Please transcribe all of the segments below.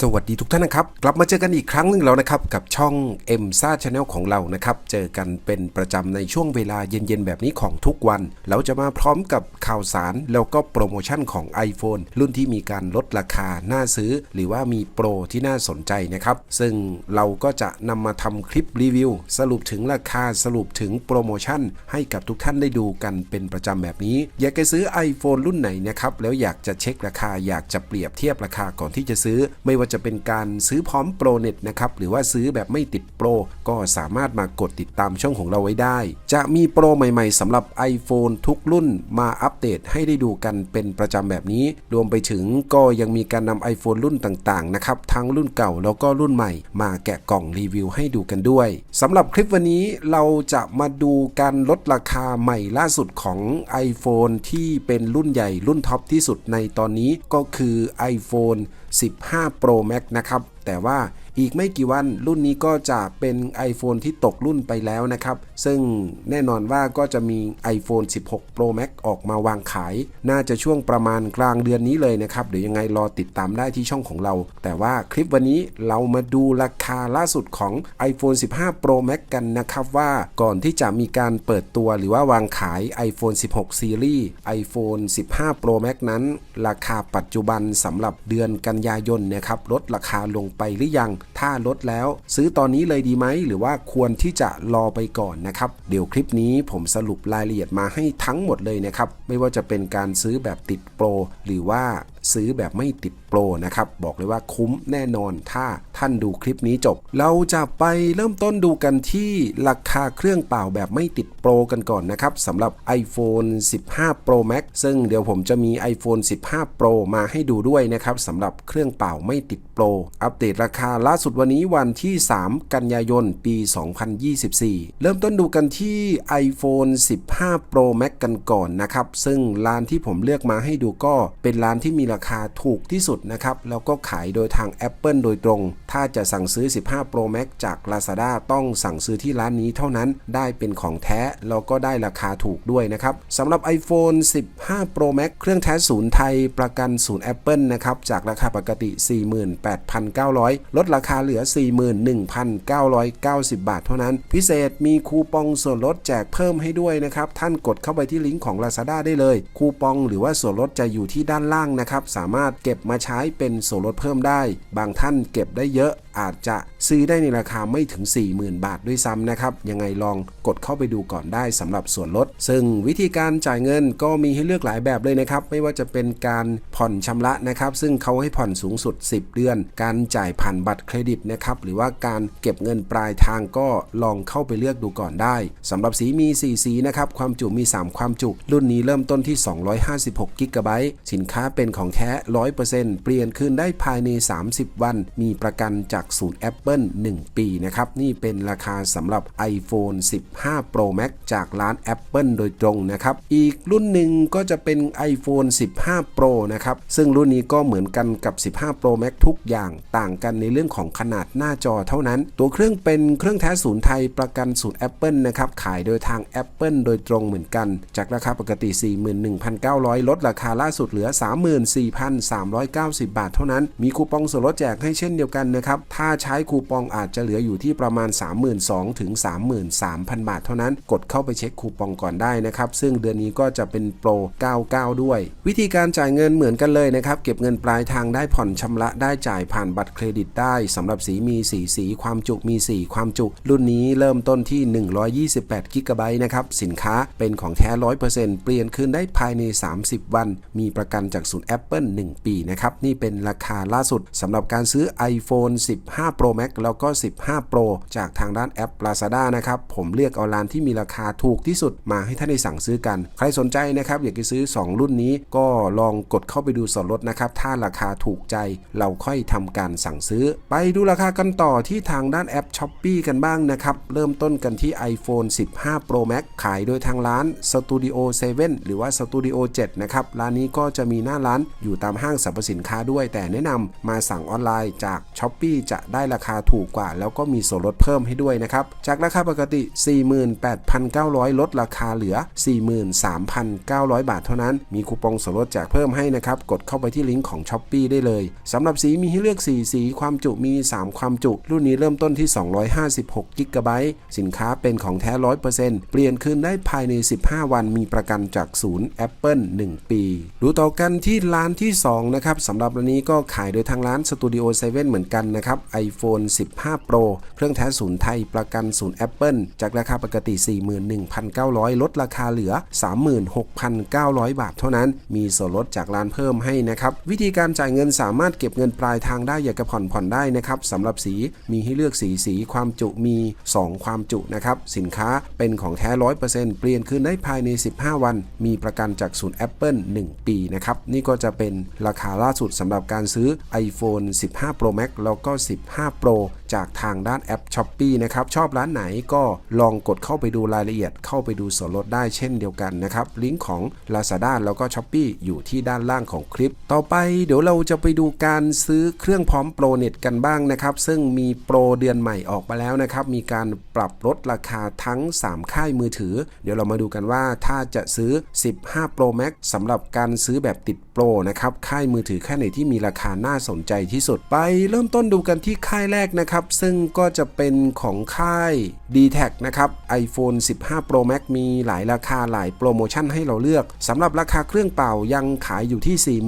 สวัสดีทุกท่านนะครับ กลับมาเจอกันอีกครั้งหนึ่งแล้วนะครับ กับช่อง m อ็มซ่าชาแนลของเรานะครับ เจอกันเป็นประจำในช่วงเวลาเย็นๆ แบบนี้ของทุกวัน เราจะมาพร้อมกับข่าวสาร แล้วก็โปรโมชั่นของ iPhone รุ่นที่มีการลดราคาน่าซื้อ หรือว่ามีโปรที่น่าสนใจนะครับ ซึ่งเราก็จะนำมาทำคลิปรีวิว สรุปถึงราคาสรุปถึงโปรโมชั่น ให้กับทุกท่านได้ดูกันเป็นประจำแบบนี้ อยากจะซื้อ iPhone รุ่นไหนนะครับแล้วอยากจะเช็คราคาอยากจะเปรียบเทียบราคาก่อนที่จะซื้อไม่ว่าจะเป็นการซื้อพร้อมโปรเน็ตนะครับหรือว่าซื้อแบบไม่ติดโปรก็สามารถมากดติดตามช่องของเราไว้ได้ จะมีโปรใหม่ๆสำหรับ iPhone ทุกรุ่นมาอัปเดตให้ได้ดูกันเป็นประจำแบบนี้ รวมไปถึงก็ยังมีการนำ iPhone รุ่นต่างๆนะครับทั้งรุ่นเก่าแล้วก็รุ่นใหม่ มาแกะกล่องรีวิวให้ดูกันด้วยสำหรับคลิปวันนี้เราจะมาดูการลดราคาใหม่ล่าสุดของ iPhone ที่เป็นรุ่นใหญ่รุ่นท็อปที่สุดในตอนนี้ก็คือ iPhone 15 Pro Max นะครับ แต่ว่า อีกไม่กี่วันรุ่นนี้ก็จะเป็น iPhone ที่ตกรุ่นไปแล้วนะครับ ซึ่งแน่นอนว่าก็จะมี iPhone 16 Pro Max ออกมาวางขาย น่าจะช่วงประมาณกลางเดือนนี้เลยนะครับเดี๋ยวยังไงรอติดตามได้ที่ช่องของเรา แต่ว่าคลิปวันนี้เรามาดูราคาล่าสุดของ iPhone 15 Pro Max กันนะครับว่าก่อนที่จะมีการเปิดตัวหรือว่าวางขาย iPhone 16 Series iPhone 15 Pro Max นั้น ราคาปัจจุบันสำหรับเดือนกันยายนนะครับลดราคาลงไปหรือยัง ถ้าลดแล้ว ซื้อตอนนี้เลยดีไหม หรือว่าควรที่จะรอไปก่อนนะครับ เดี๋ยวคลิปนี้ผมสรุปรายละเอียดมาให้ทั้งหมดเลยนะครับ ไม่ว่าจะเป็นการซื้อแบบติดโปร หรือว่าซื้อแบบไม่ติดโปรนะครับ บอกเลยว่าคุ้มแน่นอนถ้าท่านดูคลิปนี้จบ เราจะไปเริ่มต้นดูกันที่ราคาเครื่องเปล่าแบบไม่ติดโปรกันก่อนนะครับสำหรับ iPhone 15 Pro Max ซึ่งเดี๋ยวผมจะมี iPhone 15 Pro มาให้ดูด้วยนะครับสำหรับเครื่องเปล่าไม่ติดโปร อัปเดตราคาล่าสุดวันนี้วันที่ 3 กันยายน ปี 2024 เริ่มต้นดูกันที่ iPhone 15 Pro Max กันก่อนนะครับ ซึ่งร้านที่ผมเลือกมาให้ดูก็เป็นร้านที่มีราคาถูกที่สุดนะครับ แล้วก็ขายโดยทาง Apple โดยตรง ถ้าจะสั่งซื้อ 15 Pro Max จาก Lazada ต้องสั่งซื้อที่ร้านนี้เท่านั้น ได้เป็นของแท้ แล้วก็ได้ราคาถูกด้วยนะครับสำหรับ iPhone 15 Pro Max เครื่องแท้ศูนย์ไทยประกันศูนย์ Apple นะครับ จากราคาปกติ 48,900 ลดราคาเหลือ 41,990 บาทเท่านั้น พิเศษมีคูปองส่วนลดแจกเพิ่มให้ด้วยนะครับ ท่านกดเข้าไปที่ลิงก์ของ Lazada ได้เลย คูปองหรือว่าส่วนลดจะอยู่ที่ด้านล่างนะครับ สามารถเก็บมาใช้เป็นส่วนลดเพิ่มได้ บางท่านเก็บได้เยอะ อาจจะซื้อได้ในราคาไม่ถึง 40,000 บาทด้วยซ้ำนะครับ ยังไงลองกดเข้าไปดูก่อนได้สำหรับส่วนลด ซึ่งวิธีการจ่ายเงินก็มีให้เลือกหลายแบบเลยนะครับ ไม่ว่าจะเป็นการผ่อนชำระนะครับ ซึ่งเขาให้ผ่อนสูงสุด 10 เดือน การจ่ายผ่านบัตรเครดิตนะครับ หรือว่าการเก็บเงินปลายทางก็ลองเข้าไปเลือกดูก่อนได้สำหรับสีมี 4 สีนะครับ ความจุมี 3 ความจุ รุ่นนี้เริ่มต้นที่ 256กิกะไบต์สินค้าเป็นของแท้ 100%เปลี่ยนคืนได้ภายใน 30 วัน มีประกันจากศูนย์ Apple 1 ปีนะครับ นี่เป็นราคาสำหรับ iPhone 15 Pro Max จากร้าน Apple โดยตรงนะครับ อีกรุ่นหนึ่งก็จะเป็น iPhone 15 Pro นะครับ ซึ่งรุ่นนี้ก็เหมือนกันกับ 15 Pro Max ทุกอย่างต่างกันในเรื่องของขนาดหน้าจอเท่านั้น ตัวเครื่องเป็นเครื่องแท้ศูนย์ไทยประกันศูนย์ Apple นะครับ ขายโดยทาง Apple โดยตรงเหมือนกัน จากราคาปกติ 41,900 ลดราคาล่าสุดเหลือ 34,390 บาทเท่านั้น มีคูปองส่วนลดแจกให้เช่นเดียวกันนะครับถ้าใช้คูปองอาจจะเหลืออยู่ที่ประมาณ 32,000ถึง33,000 บาทเท่านั้น กดเข้าไปเช็คคูปองก่อนได้นะครับ ซึ่งเดือนนี้ก็จะเป็นโปร 99 ด้วย วิธีการจ่ายเงินเหมือนกันเลยนะครับ เก็บเงินปลายทางได้ผ่อนชำระได้จ่ายผ่านบัตรเครดิตได้สำหรับสีมี 4 สีความจุมี 4 ความจุ รุ่นนี้เริ่มต้นที่ 128กิกะไบต์นะครับ สินค้าเป็นของแท้ 100%เปลี่ยนคืนได้ภายใน 30 วัน มีประกันจากศูนย์ Apple 1 ปีนะครับ นี่เป็นราคาล่าสุดสำหรับการซื้อ iPhone 15 Pro Max แล้วก็ 15 Pro จากทางด้านแอป Lazada นะครับ ผมเลือกเอาร้านที่มีราคาถูกที่สุดมาให้ท่านได้สั่งซื้อกัน ใครสนใจนะครับ อยากจะซื้อ 2 รุ่นนี้ก็ลองกดเข้าไปดูส่วนลดนะครับ ถ้าราคาถูกใจเราค่อยทำการสั่งซื้อ ไปดูราคากันต่อที่ทางด้านแอป s h อ p e e กันบ้างนะครับ เริ่มต้นกันที่ iPhone 15 Pro Max ขายโดยทางร้าน Studio 7 หรือว่า Studio 7 นะครับ ร้านนี้ก็จะมีหน้าร้านอยู่ตามห้างสรรพสินค้าด้วย แต่แนะนำมาสั่งออนไลน์จาก s h อ p e e จะได้ราคาถูกกว่า แล้วก็มีส่วนลดเพิ่มให้ด้วยนะครับ จากราคาปกติ 48,900 ลดราคาเหลือ 43,900 บาทเท่านั้น มีคูปองส่วนลดแจกเพิ่มให้นะครับ กดเข้าไปที่ลิงก์ของ s h อ p e e ได้เลย สำหรับสีมีให้เลือก 4 สี ความจุมี 3 ความจุ รุ่นนี้เริ่มต้นที่ 256 g b สินค้าเป็นของแท้ 100%เปลี่ยนคืนได้ภายใน 15 วัน มีประกันจากศูนย์ Apple 1 ปี ดูต่อกันที่ร้านที่ 2 นะครับสำหรับร้านนี้ก็ขายโดยทางร้าน Studio 7 เหมือนกันนะครับ iPhone 15 Pro เครื่องแท้ศูนย์ไทยประกันศูนย์ Apple จากราคาปกติ 41,900 ลดราคาเหลือ 36,900 บาทเท่านั้น มีส่วนลดจากร้านเพิ่มให้นะครับ วิธีการจ่ายเงินสามารถเก็บเงินปลายทางได้อยากจะผ่อนผ่อนได้นะครับสำหรับสีมีให้เลือกสีสีความจุมี 2 ความจุนะครับ สินค้าเป็นของแท้ 100%เปลี่ยนคืนได้ภายใน 15 วัน มีประกันจากศูนย์ Apple 1 ปีนะครับ นี่ก็จะเป็นราคาล่าสุดสำหรับการซื้อ iPhone 15 Pro Max แล้วก็15 Pro จากทางด้านแอป s h อ p e e นะครับ ชอบร้านไหนก็ลองกดเข้าไปดูรายละเอียด เข้าไปดูส่วนลดได้เช่นเดียวกันนะครับ ลิงก์ของ Lazada แล้วก็ s h อ p e e อยู่ที่ด้านล่างของคลิป ต่อไปเดี๋ยวเราจะไปดูการซื้อเครื่องพร้อมโปรเน็ตกันบ้างนะครับ ซึ่งมีโปรเดือนใหม่ออกมาแล้วนะครับ มีการปรับลดราคาทั้ง 3 ค่ายมือถือ เดี๋ยวเรามาดูกันว่าถ้าจะซื้อ 15 Pro Max สำหรับการซื้อแบบติดโปรนะครับ ค่ายมือถือค่ายไหนที่มีราคาน่าสนใจที่สุดไป เริ่มต้นดูกันที่ค่ายแรกนะครับซึ่งก็จะเป็นของค่าย d t แทนะครับ iPhone 15 Pro Max มีหลายราคาหลายโปรโมชั่นให้เราเลือกสำหรับราคาเครื่องเป่ายังขายอยู่ที่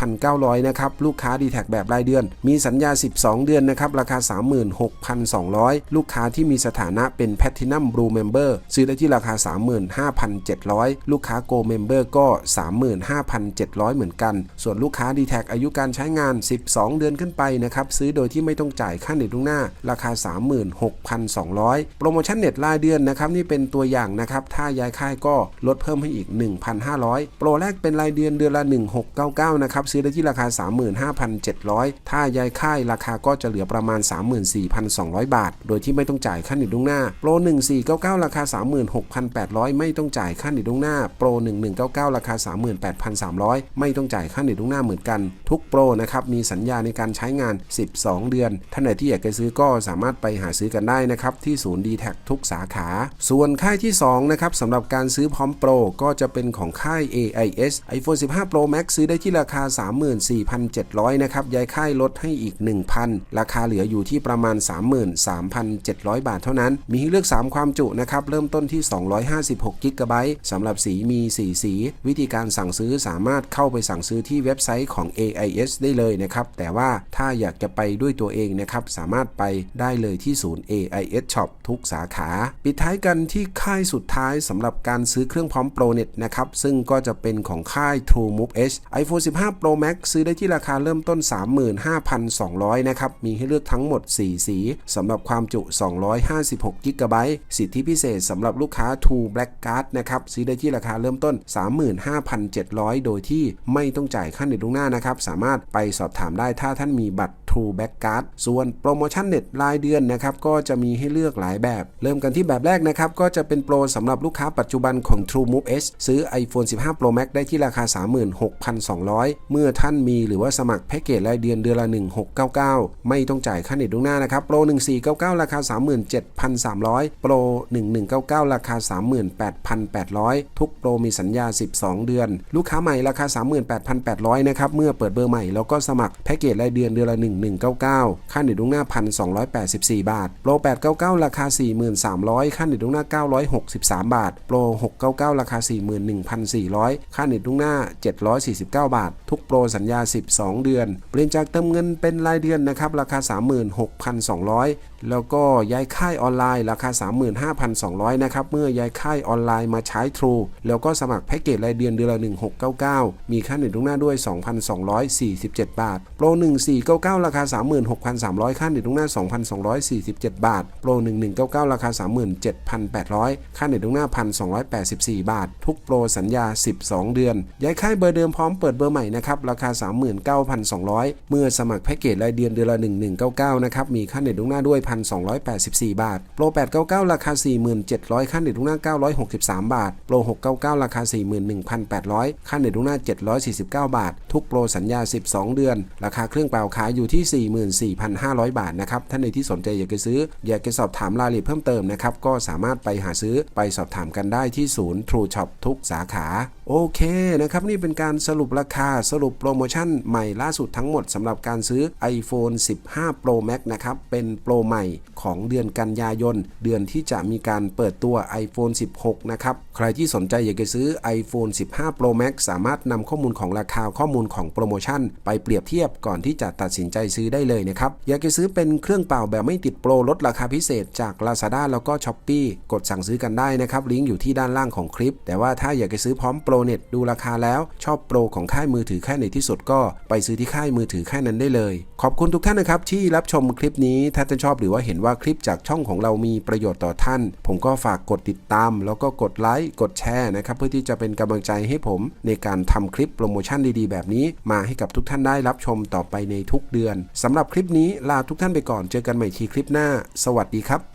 48,900 นะครับ ลูกค้า d t แทแบบรายเดือน มีสัญญา 12 เดือนนะครับ ราคา 36,200 ลูกค้าที่มีสถานะเป็น Platinum Blue Member ซื้อได้ที่ราคา 35,700 ลูกค้า Go Member ก็ 35,700 เหมือนกัน ส่วนลูกค้า d t แทอายุการใช้งาน 12 เดือนขึ้นไปนะครับซื้อโดยที่ไม่ต้องจ่ายค่าเน็ตงหน้าราคา 36,200 โปรโมชั่นเน็ตรายเดือนนะครับนี่เป็นตัวอย่างนะครับ ถ้าย้ายค่ายก็ลดเพิ่มให้อีก 1,500 โปรแรกเป็นรายเดือนเดือนละ 1699 นะครับ ซื้อได้ที่ราคา 35,700 ถ้าย้ายค่ายราคาก็จะเหลือประมาณ 34,200 บาท โดยที่ไม่ต้องจ่ายค่าเน็ตล่วงหน้า โปร 1499 ราคา 36,800 ไม่ต้องจ่ายค่าเน็ตล่วงหน้า โปร 1199 ราคา 38,300 ไม่ต้องจ่ายค่าเน็ตล่วงหน้าเหมือนกัน ทุกโปรนะครับมีสัญญาในการใช้งาน 12 เดือนท่านไหนที่อยากจะซื้อก็สามารถไปหาซื้อกันได้นะครับ ที่ศูนย์ d t แททุกสาขา ส่วนค่ายที่ 2 นะครับสำหรับการซื้อพร้อมโปรก็จะเป็นของค่าย AIS iPhone 15 Pro Max ซื้อได้ที่ราคา 34,700 นะครับ ย้ายค่ายลดให้อีก 1,000 ราคาเหลืออยู่ที่ประมาณ 33,700 บาทเท่านั้น มีให้เลือก 3 ความจุนะครับ เริ่มต้นที่ 256 g b สำหรับสีมี 4 สี วิธีการสั่งซื้อสามารถเข้าไปสั่งซื้อที่เว็บไซต์ของ AIS ได้เลยนะครับ แต่ว่าถ้าอยากจะไปด้วยตัวเองนะครับ สามารถไปได้เลยที่ศูนย์ AIS Shop ทุกสาขา ปิดท้ายกันที่ค่ายสุดท้ายสำหรับการซื้อเครื่องพร้อมโปรเน็ตนะครับ ซึ่งก็จะเป็นของค่าย True Move H iPhone 15 Pro Max ซื้อได้ที่ราคาเริ่มต้น 35,200 นะครับ มีให้เลือกทั้งหมด 4 สีสำหรับความจุ 256 g b สิทธิพิเศษสำหรับลูกค้า True Black Card นะครับซื้อได้ที่ราคาเริ่มต้น 35,700 โดยที่ไม่ต้องจ่ายค่าเน็ตล่วงหน้านะครับ สามารถไปสอบถามได้ถ้าท่านมีบัตร True Black Card ส่วนโปรโมชั่นเน็ตรายเดือนนะครับก็จะมีให้เลือกหลายแบบ เริ่มกันที่แบบแรกนะครับก็จะเป็นโปรสำหรับลูกค้าปัจจุบันของ True Move S ซื้อ iPhone 15 Pro Max ได้ที่ราคา 36,200 เมื่อท่านมีหรือว่าสมัครแพ็กเกจรายเดือนเดือนละ 1699 ไม่ต้องจ่ายค่าเน็ตล่วงหน้านะครับโปร 1499 ราคา 37,300 โปร 1199 ราคา 38,800 ทุกโปรมีสัญญา 12 เดือน ลูกค้าใหม่ราคา 38,800 นะครับเมื่อเปิดเบอร์ใหม่แล้วก็สมัครแพ็กเกจรายเดือนเดือนละ 1199 ค่าเน็ตล่วงหน้า1,284 บาท โปร 899 ราคา 4,300 ค่าเน็ตล่วงหน้า 963 บาท โปร 699 ราคา 41,400 ค่าเน็ตล่วงหน้า 749 บาท ทุกโปรสัญญา 12 เดือน เปลี่ยนจากเติมเงินเป็นรายเดือนนะครับ ราคา 36,200 แล้วก็ย้ายค่ายออนไลน์ราคา 35,200 นะครับ เมื่อย้ายค่ายออนไลน์มาใช้ True แล้วก็สมัครแพ็กเกจรายเดือนเดือนละ 1699 มีค่าเน็ตล่วงหน้าด้วย 2,247 บาท โปร 1499 ราคา 36,300 ค่าเน็ตล่วงหน้า 2,247 บาท โปร 1199 ราคา 37,800 ค่าเน็ตล่วงหน้า 1,284 บาท ทุกโปรสัญญา 12 เดือน ย้ายค่ายเบอร์เดิมพร้อมเปิดเบอร์ใหม่นะครับ ราคา 39,200 เมื่อสมัครแพ็กเกจรายเดือนเดือนละ 1199 นะครับ มีค่าเน็ตล่วงหน้าด้วย 1,284 บาท โปร 899 ราคา 4700 ค่าเน็ตล่วงหน้า 963 บาท โปร 699 ราคา 41,800 ค่าเน็ตล่วงหน้า 749 บาท ทุกโปรสัญญา 12 เดือน ราคาเครื่องเปล่าขายอยู่ที่ 44,500 บาทนะครับท่านในที่สนใจอยากจะซื้อ อยากจะสอบถามรายละเอียดเพิ่มเติมนะครับก็สามารถไปหาซื้อไปสอบถามกันได้ที่ศูนย์ True Shop ทุกสาขาโอเคนะครับนี่เป็นการสรุปราคาสรุปโปรโมชั่นใหม่ล่าสุดทั้งหมดสำหรับการซื้อ iPhone 15 Pro Max นะครับเป็นโปรใหม่ของเดือนกันยายน เดือนที่จะมีการเปิดตัว iPhone 16 นะครับ ใครที่สนใจอยากจะซื้อ iPhone 15 Pro Max สามารถนำข้อมูลของราคาข้อมูลของโปรโมชั่น ไปเปรียบเทียบก่อนที่จะตัดสินใจซื้อได้เลยนะครับ อยากจะซื้อเป็นเครื่องเป่าแบบไม่ติดโปรลดราคาพิเศษจาก Lazada แล้วก็ Shopee กดสั่งซื้อกันได้นะครับลิงก์อยู่ที่ด้านล่างของคลิป แต่ว่าถ้าอยากจะซื้อพร้อมโปรเน็ตดูราคาแล้วชอบโปรของค่ายมือถือค่ายไหนที่สุดก็ไปซื้อที่ค่ายมือถือค่ายนั้นได้เลย ขอบคุณทุกท่านนะครับที่รับชมคลิปนี้ถ้าท่านชอบหรือว่าเห็นว่าคลิปจากช่องของเรามีประโยชน์ต่อท่าน ผมก็ฝากกดติดตาม แล้วก็กดไลค์กดแชร์นะครับเพื่อที่จะเป็นกำลังใจให้ผมในการทำคลิปโปรโมชั่นดีๆ แบบนี้ มาให้กับทุกท่านได้รับชมต่อไปในทุกเดือนสำหรับคลิปนี้ลาทุกท่านไปก่อน เจอกันใหม่ทีคลิปหน้า สวัสดีครับ